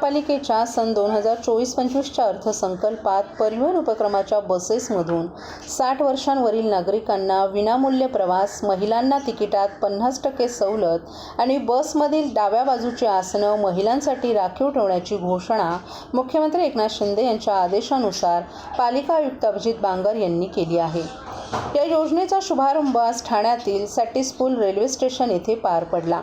महापालिकेच्या सन दोन हजार चोवीस पंचवीसच्या अर्थसंकल्पात परिवहन उपक्रमाच्या बसेसमधून साठ वर्षांवरील नागरिकांना विनामूल्य प्रवास महिलांना तिकिटात पन्नास टक्के सवलत आणि बसमधील डाव्या बाजूची आसनं महिलांसाठी राखीव ठेवण्याची घोषणा मुख्यमंत्री एकनाथ शिंदे यांच्या आदेशानुसार पालिका आयुक्त अभिजित बांगर यांनी केली आहे. या योजनेचा शुभारंभ आज ठाण्यातील सॅटिसपूल रेल्वे स्टेशन येथे पार पडला.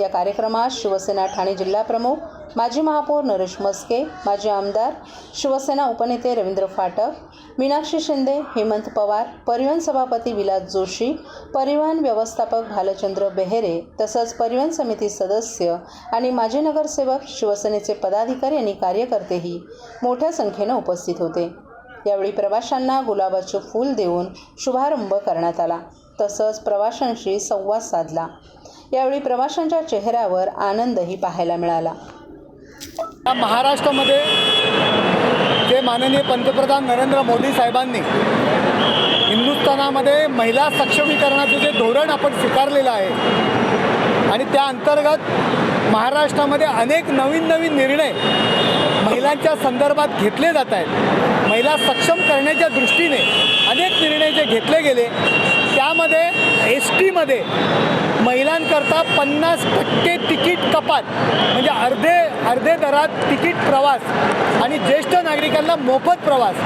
या कार्यक्रमात शिवसेना ठाणे जिल्हाप्रमुख माजी महापौर नरेश मस्के माजी आमदार शिवसेना उपनेते रवींद्र फाटक मीनाक्षी शिंदे हेमंत पवार परिवहन सभापती विलास जोशी परिवहन व्यवस्थापक भालचंद्र बेहेरे तसंच परिवहन समिती सदस्य आणि माजी नगरसेवक शिवसेनेचे पदाधिकारी आणि कार्यकर्तेही मोठ्या संख्येनं उपस्थित होते. यावेळी प्रवाशांना गुलाबाचे फूल देऊन शुभारंभ करण्यात आला. तसंच प्रवाशांशी संवाद साधला. यावेळी प्रवाशांच्या चेहऱ्यावर आनंदही पाहायला मिळाला. महाराष्ट्रामध्ये जे माननीय पंतप्रधान नरेंद्र मोदी साहेबांनी हिंदुस्थानामध्ये महिला सक्षमीकरणाचं जे धोरण आपण स्वीकारलेलं आहे आणि त्या अंतर्गत महाराष्ट्रामध्ये अनेक नवीन नवीन निर्णय महिलांच्या संदर्भात घेतले जात आहेत. महिला सक्षम करण्याच्या दृष्टीने अनेक निर्णय जे घेतले गेले त्यामध्ये एस टीमध्ये महिलांकरता पन्नास टक्के तिकीट कपात म्हणजे अर्धे अर्धे दरात तिकीट प्रवास आणि ज्येष्ठ नागरिकांना मोफत प्रवास.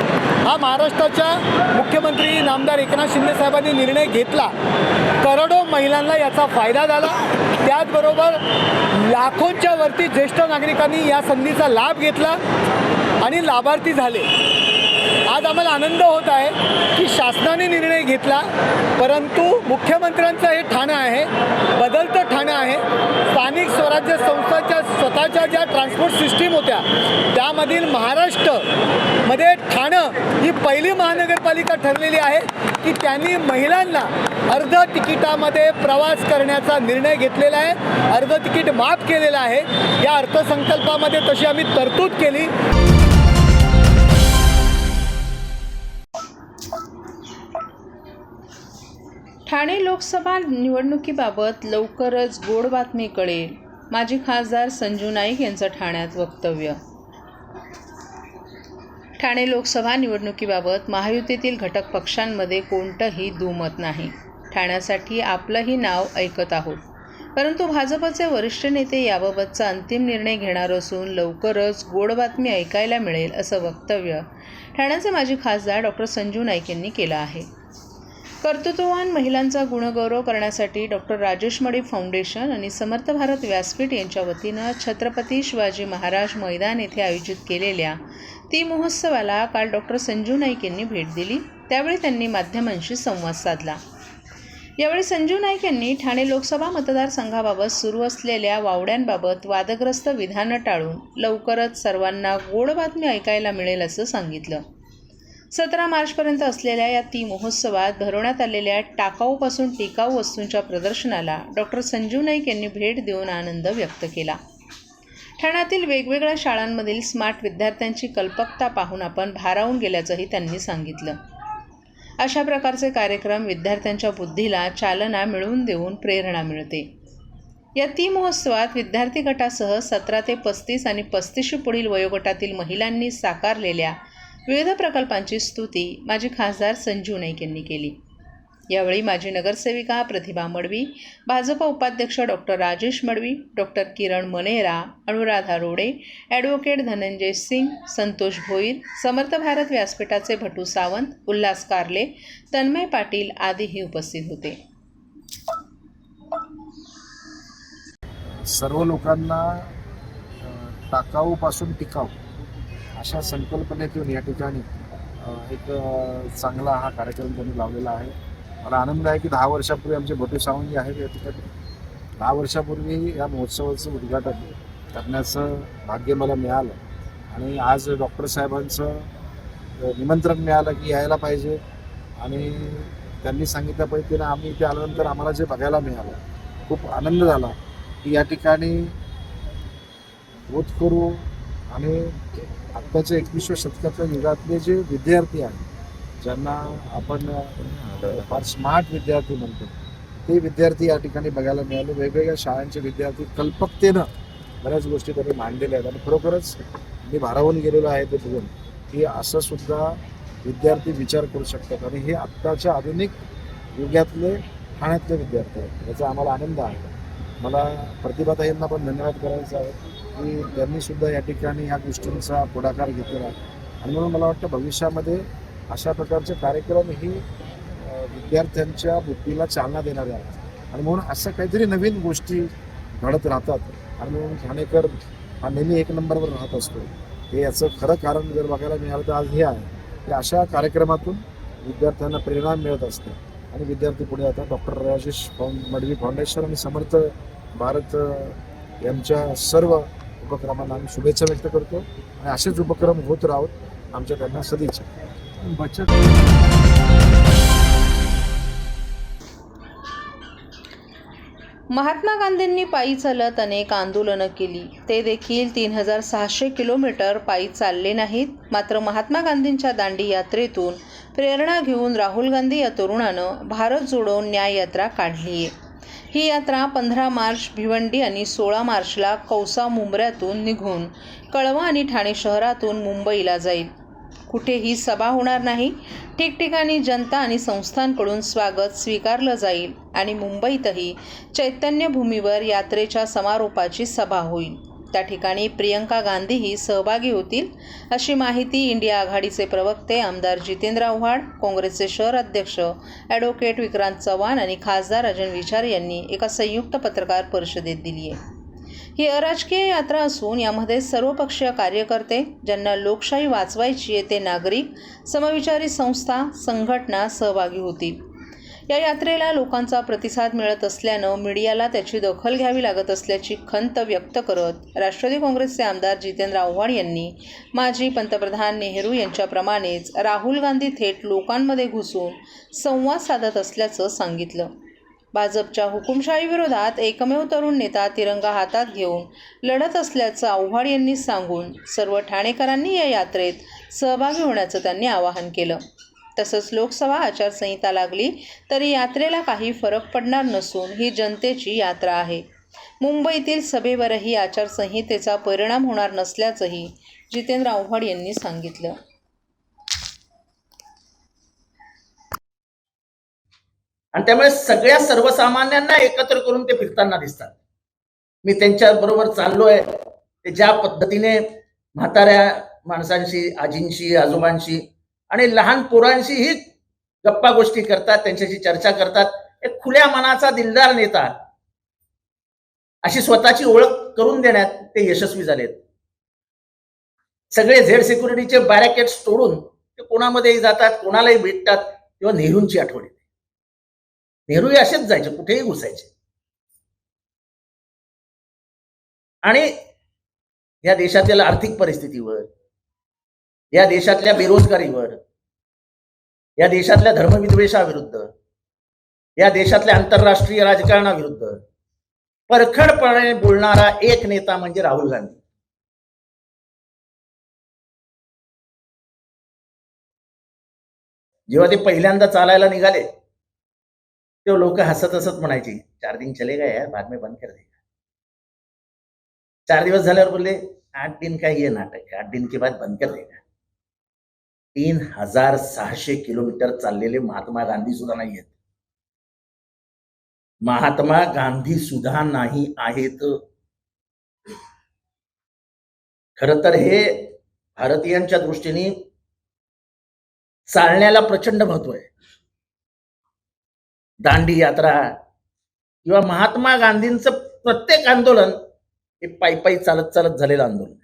हा महाराष्ट्राच्या मुख्यमंत्री नामदार एकनाथ शिंदे साहेबांनी निर्णय घेतला. करोडो महिलांना याचा फायदा झाला. त्याचबरोबर लाखोंच्या वरती ज्येष्ठ नागरिकांनी या संधीचा लाभ घेतला आणि लाभार्थी झाले. आज आम्हाला आनंद होत आहे की शासनाने निर्णय घेतला परंतु मुख्यमंत्र्यांचं हे ठाणं आहे बदलतं ठाणं आहे. स्थानिक स्वराज्य संस्थाच्या स्वतःच्या ज्या ट्रान्सपोर्ट सिस्टीम होत्या त्यामधील महाराष्ट्रमध्ये ठाणं ही पहिली महानगरपालिका ठरलेली आहे की त्यांनी महिलांना अर्ध तिकिटामध्ये प्रवास करण्याचा निर्णय घेतलेला आहे अर्ध तिकीट माफ केलेलं आहे. या अर्थसंकल्पामध्ये तशी आम्ही तरतूद केली. लोकसभा निवडणुकीबाबत लवकरच गोड बातमी कळेल. माजी खासदार संजू नाईक यांचं ठाण्यात वक्तव्य. ठाणे लोकसभा निवडणुकीबाबत महायुतीतील घटक पक्षांमध्ये कोणतंही दुमत नाही. ठाण्यासाठी आपलंही नाव ऐकत आहोत. परंतु भाजपचे वरिष्ठ नेते याबाबतचा अंतिम निर्णय घेणार असून लवकरच गोड बातमी ऐकायला मिळेल असं वक्तव्य ठाण्याचे माजी खासदार डॉक्टर संजू नाईक यांनी केलं आहे. कर्तृत्ववान महिलांचा गुणगौरव करण्यासाठी डॉक्टर राजेश मडी फाउंडेशन आणि समर्थ भारत व्यासपीठ यांच्या वतीनं छत्रपती शिवाजी महाराज मैदान येथे आयोजित केलेल्या ती महोत्सवाला काल डॉक्टर संजू नाईक यांनी भेट दिली. त्यावेळी त्यांनी माध्यमांशी संवाद साधला. यावेळी संजू नाईक यांनी ठाणे लोकसभा मतदारसंघाबाबत सुरू असलेल्या वावड्यांबाबत वादग्रस्त विधानं टाळून लवकरच सर्वांना गोड बातमी ऐकायला मिळेल असं सांगितलं. सतरा मार्चपर्यंत असलेल्या या ती महोत्सवात भरवण्यात आलेल्या टाकाऊपासून टिकाऊ वस्तूंच्या प्रदर्शनाला डॉक्टर संजीव नाईक यांनी भेट देऊन आनंद व्यक्त केला. ठाण्यातील वेगवेगळ्या शाळांमधील स्मार्ट विद्यार्थ्यांची कल्पकता पाहून आपण भारावून गेल्याचंही त्यांनी सांगितलं. अशा प्रकारचे कार्यक्रम विद्यार्थ्यांच्या बुद्धीला चालना मिळवून देऊन प्रेरणा मिळते. या ती महोत्सवात विद्यार्थी गटासह सतरा ते पस्तीस आणि पस्तीसशे पुढील वयोगटातील महिलांनी साकारलेल्या विविध प्रकल्पांची स्तुती माजी खासदार संजू नाईक यांनी केली. यावेळी माजी नगरसेविका प्रतिभा मडवी भाजप उपाध्यक्ष doctor Rajesh Madavi doctor Kiran Manera Anuradha Rode advocate Dhananjay Singh Santosh Bhoir Samarth Bharat व्यासपीठाचे Bhatu Sawant Ulhas Karale Tanmay Patil आदीही उपस्थित होते. सर्व लोकांना टाकाऊपासून टिकाऊ. अशा संकल्पनेतून या ठिकाणी एक चांगला हा कार्यक्रम त्यांनी लावलेला आहे. मला आनंद आहे की दहा वर्षापूर्वी आमचे भटू सावंत जे आहेत या ठिकाणी दहा वर्षापूर्वी या महोत्सवाचं उद्घाटन करण्याचं भाग्य मला मिळालं. आणि आज डॉक्टर साहेबांचं निमंत्रण मिळालं की यायला पाहिजे. आणि त्यांनी सांगितल्या पद्धतीनं आम्ही इथे आल्यानंतर आम्हाला जे बघायला मिळालं खूप आनंद झाला की या ठिकाणी होतकरू आणि आत्ताच्या एकविसव्या शतकातल्या युगातले जे विद्यार्थी आहेत ज्यांना आपण फार स्मार्ट विद्यार्थी म्हणतो ते विद्यार्थी या ठिकाणी बघायला मिळाले. वेगवेगळ्या शाळांचे विद्यार्थी कल्पकतेनं बऱ्याच गोष्टी त्यांनी मांडलेल्या आहेत. आणि खरोखरच मी भारावून गेलेलो आहे ते बघून की असं सुद्धा विद्यार्थी विचार करू शकतात. आणि हे आत्ताच्या आधुनिक युगातले ठाण्यातले विद्यार्थी आहेत. याचा आम्हाला आनंद आहे. मला प्रतिभाताईंना पण धन्यवाद करायचा आहे. की त्यांनी सुद्धा या ठिकाणी या गोष्टींचा पुढाकार घेतलेला आहे. आणि म्हणून मला वाटतं भविष्यामध्ये अशा प्रकारचे कार्यक्रम ही विद्यार्थ्यांच्या बुद्धीला चालना देणारे आहेत. आणि म्हणून असं काहीतरी नवीन गोष्टी घडत राहतात. आणि म्हणून ठाणेकर हा नेहमी एक नंबरवर राहत असतो. हे याचं खरं कारण जर बघायला मिळालं तर आज हे आहे. की अशा कार्यक्रमातून विद्यार्थ्यांना प्रेरणा मिळत असते. आणि विद्यार्थी पुढे जातात. डॉक्टर राजेश फाउं- मडवी फाउंडेशन आणि समर्थ भारत यांच्या सर्व उपक्रमांना आम्ही शुभेच्छा व्यक्त करतो आणि असेच उपक्रम होत राहत आमच्या त्यांना सदिच्छा. बचत. महात्मा गांधींनी पायी चालत अनेक आंदोलनं केली. ते देखील तीन हजार सहाशे किलोमीटर पायी चालले नाहीत. मात्र महात्मा गांधींच्या दांडी यात्रेतून प्रेरणा घेऊन राहुल गांधी या तरुणानं भारत जोडो न्याय यात्रा काढली आहे ही यात्रा पंधरा मार्च भिवंडी आणि सोळा मार्चला कौसा मुंबऱ्यातून निघून कळवा आणि ठाणे शहरातून मुंबईला जाईल. कुठेही सभा होणार नाही. ठिकठिकाणी जनता आणि संस्थांकडून स्वागत स्वीकारलं जाईल आणि मुंबईतही चैतन्यभूमीवर यात्रेच्या समारोपाची सभा होईल. त्या ठिकाणी प्रियंका गांधीही सहभागी होतील अशी माहिती इंडिया आघाडीचे प्रवक्ते आमदार जितेंद्र आव्हाड काँग्रेसचे शहर अध्यक्ष ॲडव्होकेट विक्रांत चव्हाण आणि खासदार अजन विचार यांनी एका संयुक्त पत्रकार परिषदेत दिली आहे. ही अराजकीय यात्रा असून यामध्ये सर्वपक्षीय कार्यकर्ते ज्यांना लोकशाही वाचवायची आहे ते नागरिक समविचारी संस्था संघटना सहभागी होतील. या यात्रेला लोकांचा प्रतिसाद मिळत असल्यानं मीडियाला त्याची दखल घ्यावी लागत असल्याची खंत व्यक्त करत राष्ट्रवादी काँग्रेसचे आमदार जितेंद्र आव्हाड यांनी माजी पंतप्रधान नेहरू यांच्याप्रमाणेच राहुल गांधी थेट लोकांमध्ये घुसून संवाद साधत असल्याचं सांगितलं. भाजपच्या हुकुमशाही विरोधात एकमेव तरुण नेता तिरंगा हातात घेऊन लढत असल्याचं आव्हाड यांनी सांगून सर्व ठाणेकरांनी या यात्रेत सहभागी होण्याचं त्यांनी आवाहन केलं. तसंच लोकसभा आचारसंहिता लागली तरी यात्रेला काही फरक पडणार नसून ही जनतेची यात्रा आहे. मुंबईतील सभेवरही आचारसंहितेचा परिणाम होणार नसल्याचंही जितेंद्र आव्हाड यांनी सांगितलं. आणि त्यामुळे सगळ्या सर्वसामान्यांना एकत्र करून ते फिरताना दिसतात. मी त्यांच्या बरोबर चाललोय. ते ज्या पद्धतीने म्हाताऱ्या माणसांशी आजींशी आजोबांशी आणि लहान पोरांशीही गप्पा गोष्टी करतात त्यांच्याशी चर्चा करतात एक खुल्या मनाचा दिलदार नेता. अशी स्वतःची ओळख करून देण्यात ते यशस्वी झालेत. सगळे झेड सिक्युरिटीचे बॅरॅकेट्स तोडून ते कोणामध्येही जातात कोणालाही भेटतात तेव्हा नेहरूंची आठवण येते. नेहरू हे असेच जायचे कुठेही घुसायचे. आणि या देशातील आर्थिक परिस्थितीवर या देशातल्या बेरोजगारीवर या देशातल्या धर्मविद्वेषाविरुद्ध या देशातल्या आंतरराष्ट्रीय राजकारणाविरुद्ध परखडपणे बोलणारा एक नेता म्हणजे राहुल गांधी. जेव्हा ते पहिल्यांदा चालायला निघाले तेव्हा लोक हसत हसत म्हणायची चार दिन चले गए यार बाद में बंद कर देगा. चार दिवस झाल्यावर बोलले आठ दिन काय ये नाटक आठ दिन के बाद बंद कर देगा. तीन हजार सहाशे किलोमीटर चाललेले महात्मा गांधी सुद्धा नाही आहेत महात्मा गांधी सुद्धा नाही आहेत. खर तर हे भारतीयांच्या दृष्टीने चालण्याला प्रचंड महत्त्व आहे. दांडी यात्रा किंवा महात्मा गांधींचं प्रत्येक आंदोलन हे पायी पायी चालत चालत झालेलं आंदोलन.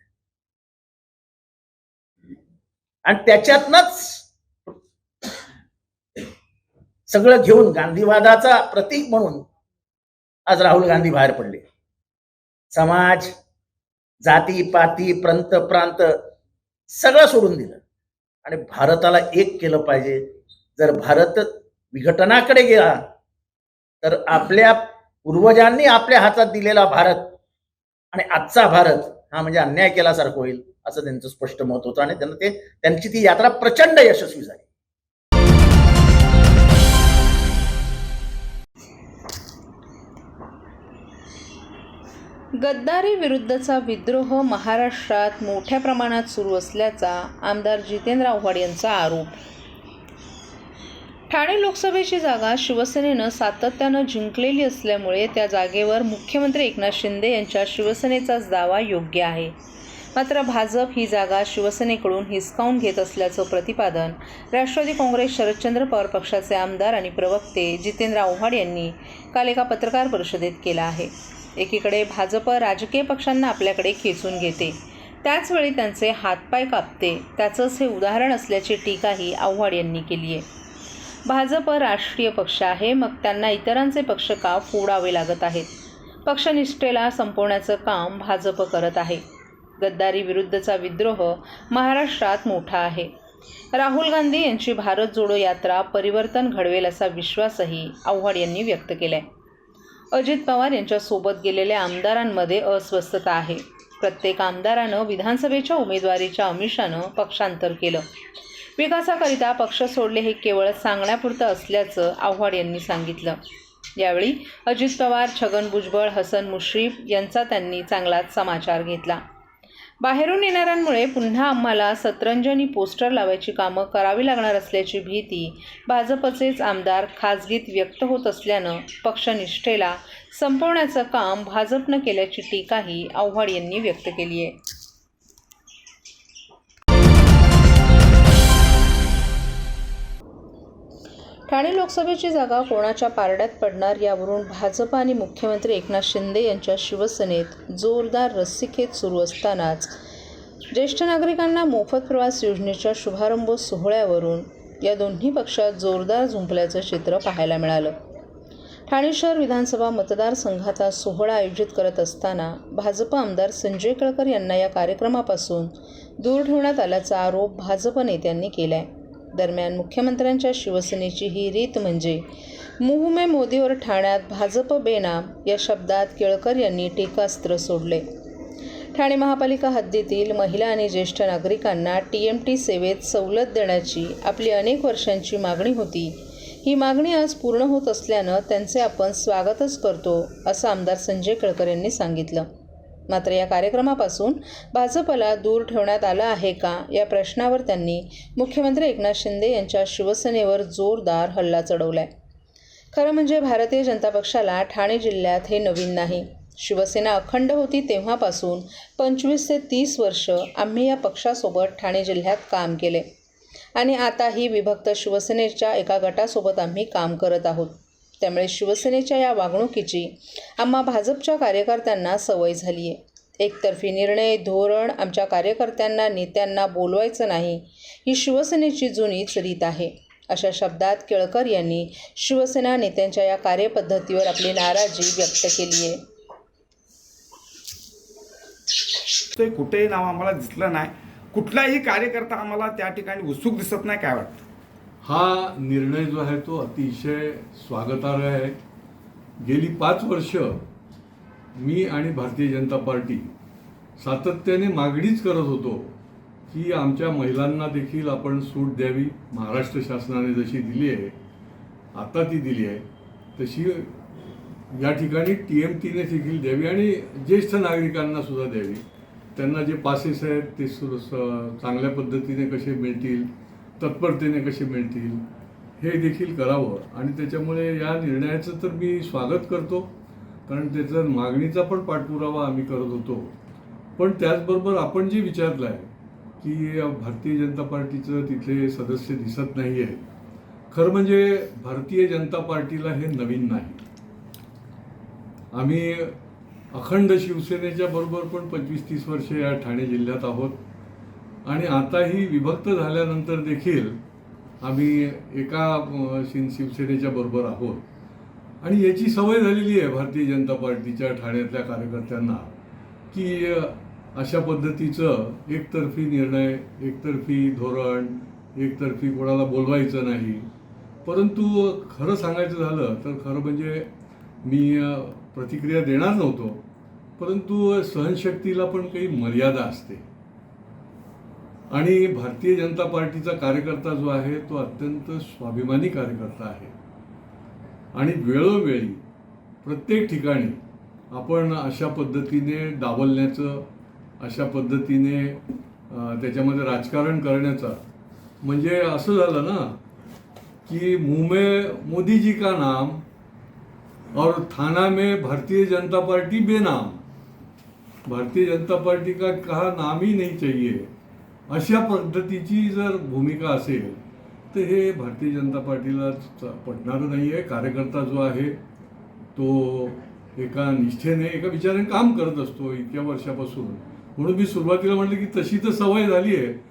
आणि त्याच्यातनच सगळं घेऊन गांधीवादाचा प्रतीक म्हणून आज राहुल गांधी बाहेर पडले. समाज जाती पाती प्रांत प्रांत सगळं सोडून दिलं. आणि भारताला एक केलं पाहिजे. जर भारत विघटनाकडे गेला तर आपल्या पूर्वजांनी आपल्या हातात दिलेला भारत आणि आजचा भारत हा म्हणजे अन्याय केल्यासारखं होईल असं त्यांचं स्पष्ट मत होतं आणि त्यांना ते त्यांची ती यात्रा प्रचंड यशस्वी झाली. गद्दारी विरुद्धचा विद्रोह महाराष्ट्रात मोठ्या प्रमाणात सुरू असल्याचा आमदार जितेंद्र आव्हाड यांचा आरोप. ठाणे लोकसभेची जागा शिवसेनेनं सातत्यानं जिंकलेली असल्यामुळे त्या जागेवर मुख्यमंत्री एकनाथ शिंदे यांच्या शिवसेनेचाच दावा योग्य आहे. मात्र भाजप ही जागा शिवसेनेकडून हिसकावून घेत असल्याचं प्रतिपादन राष्ट्रवादी काँग्रेस शरदचंद्र पवार पक्षाचे आमदार आणि प्रवक्ते जितेंद्र आव्हाड यांनी काल एका पत्रकार परिषदेत केलं आहे. एकीकडे भाजप राजकीय पक्षांना आपल्याकडे खेचून घेते. त्याचवेळी त्यांचे हातपाय कापते. त्याचंच हे उदाहरण असल्याची टीकाही आव्हाड यांनी केली आहे भाजप राष्ट्रीय पक्ष आहे मग त्यांना इतरांचे पक्ष का फोडावे लागत आहेत? पक्षनिष्ठेला संपवण्याचं काम भाजप करत आहे. गद्दारी विरुद्धचा विद्रोह महाराष्ट्रात मोठा आहे. राहुल गांधी यांची भारत जोडो यात्रा परिवर्तन घडवेल असा विश्वासही आव्हाड यांनी व्यक्त केलाय. अजित पवार यांच्यासोबत गेलेल्या आमदारांमध्ये अस्वस्थता आहे. प्रत्येक आमदारानं विधानसभेच्या उमेदवारीच्या अमिषानं पक्षांतर केलं. विकासाकरिता पक्ष सोडले हे केवळ सांगण्यापुरतं असल्याचं आव्हाड यांनी सांगितलं. यावेळी अजित पवार छगन भुजबळ हसन मुश्रीफ यांचा त्यांनी चांगलाच समाचार घेतला. बाहेरून येणाऱ्यांमुळे पुन्हा आम्हाला सतरंजनी पोस्टर लावायची कामं करावी लागणार असल्याची भीती भाजपचेच आमदार खाजगीत व्यक्त होत असल्यानं पक्षनिष्ठेला संपवण्याचं काम भाजपनं केल्याची टीकाही आव्हाड यांनी व्यक्त केली आहे ठाणे लोकसभेची जागा कोणाच्या पारड्यात पडणार यावरून भाजप आणि मुख्यमंत्री एकनाथ शिंदे यांच्या शिवसेनेत जोरदार रस्सीखेच सुरू असतानाच ज्येष्ठ नागरिकांना मोफत प्रवास योजनेच्या शुभारंभ सोहळ्यावरून या दोन्ही पक्षात जोरदार झुंपल्याचं चित्र पाहायला मिळालं. ठाणे शहर विधानसभा मतदारसंघाचा सोहळा आयोजित करत असताना भाजप आमदार संजय केळकर यांना या कार्यक्रमापासून दूर ठेवण्यात आल्याचा आरोप भाजप नेत्यांनी केला आहे दरम्यान मुख्यमंत्र्यांच्या शिवसेनेची ही रीत म्हणजे मुह में मोदीवर ठाण्यात भाजप बेनाम या शब्दात केळकर यांनी टीकास्त्र सोडले. ठाणे महापालिका हद्दीतील महिला आणि ज्येष्ठ नागरिकांना टी एम टी सेवेत सवलत देण्याची आपली अनेक वर्षांची मागणी होती. ही मागणी आज पूर्ण होत असल्यानं त्यांचे आपण स्वागतच करतो असं आमदार संजय केळकर यांनी सांगितलं. मात्र या कार्यक्रमापासून भाजपला दूर ठेवण्यात आलं आहे का? या प्रश्नावर त्यांनी मुख्यमंत्री एकनाथ शिंदे यांच्या शिवसेनेवर जोरदार हल्ला चढवलाय. खरं म्हणजे भारतीय जनता पक्षाला ठाणे जिल्ह्यात हे नवीन नाही. शिवसेना अखंड होती तेव्हापासून पंचवीस ते तीस वर्ष आम्ही या पक्षासोबत ठाणे जिल्ह्यात काम केले. आणि आताही विभक्त शिवसेनेच्या एका गटासोबत आम्ही काम करत आहोत. त्यामुळे शिवसेनेच्या या वागणुकीची आम्हा भाजपच्या कार्यकर्त्यांना सवय झाली आहे. एकतर्फी निर्णय धोरण आमच्या कार्यकर्त्यांना नेत्यांना बोलवायचं नाही ही शिवसेनेची जुनीच रीत आहे. अशा शब्दात केळकर यांनी शिवसेना नेत्यांच्या या कार्यपद्धतीवर आपली नाराजी व्यक्त केली आहे. ते कुठेही नाव आम्हाला दिसलं नाही. कुठलाही कार्यकर्ता आम्हाला त्या ठिकाणी उत्सुक दिसत नाही काय वाटतं? हा निर्णय जो आहे तो अतिशय स्वागतार्ह आहे. गेली पाच वर्ष मी आणि भारतीय जनता पार्टी सातत्याने मागणीच करत होतो की आमच्या महिलांना देखील आपण सूट द्यावी. महाराष्ट्र शासनाने जशी दिली आहे आता ती दिली आहे तशी या ठिकाणी टी एम टीने देखील द्यावी आणि ज्येष्ठ नागरिकांना सुद्धा द्यावी. त्यांना जे पासेस आहेत ते सु चांगल्या पद्धतीने कसे मिळतील तत्परतेने कसे मिळतील हे देखील करावं. आणि त्याच्यामुळे या निर्णयाचं तर मी स्वागत करतो. कारण त्याचा मागणीचा पण पाठपुरावा आम्ही करत होतो. पण त्याचबरोबर आपण जे विचारलं आहे की भारतीय जनता पार्टीचं तिथले सदस्य दिसत नाही आहे खरं म्हणजे भारतीय जनता पार्टीला हे नवीन नाही. आम्ही अखंड शिवसेनेच्या बरोबर पण पंचवीस तीस वर्ष या ठाणे जिल्ह्यात आहोत. आणि आताही विभक्त झाल्यानंतर देखील आम्ही एका शिन शिवसेनेच्या बरोबर आहोत. आणि याची सवय झालेली आहे भारतीय जनता पार्टीच्या ठाण्यातल्या कार्यकर्त्यांना की अशा पद्धतीचं एकतर्फी निर्णय एकतर्फी धोरण एकतर्फी कोणाला बोलवायचं नाही. परंतु खरं सांगायचं झालं तर खरं म्हणजे मी प्रतिक्रिया देणार नव्हतो. परंतु सहनशक्तीला पण काही मर्यादा असते. आणि भारतीय जनता पार्टीचा कार्यकर्ता जो आहे तो अत्यंत स्वाभिमानी कार्यकर्ता आहे. आणि वेळोवेळी प्रत्येक ठिकाणी आपण अशा पद्धतीने डावलण्याचं अशा पद्धतीने त्याच्यामध्ये राजकारण करण्याचा म्हणजे असं झालं ना कि मुंह में मोदी जी का नाम और थाना में भारतीय जनता पार्टी बेनाम. भारतीय जनता पार्टी का कहा नाम ही नहीं चाहिए. अशा पद्धतीची जर भूमिका असेल तर हे भारतीय जनता पार्टीला च- पटणारं नाही आहे कार्यकर्ता जो आहे तो एका निष्ठेने एका विचाराने काम करत असतो इतक्या वर्षापासून. म्हणून मी सुरुवातीला म्हटलं की तशी तर सवय झाली आहे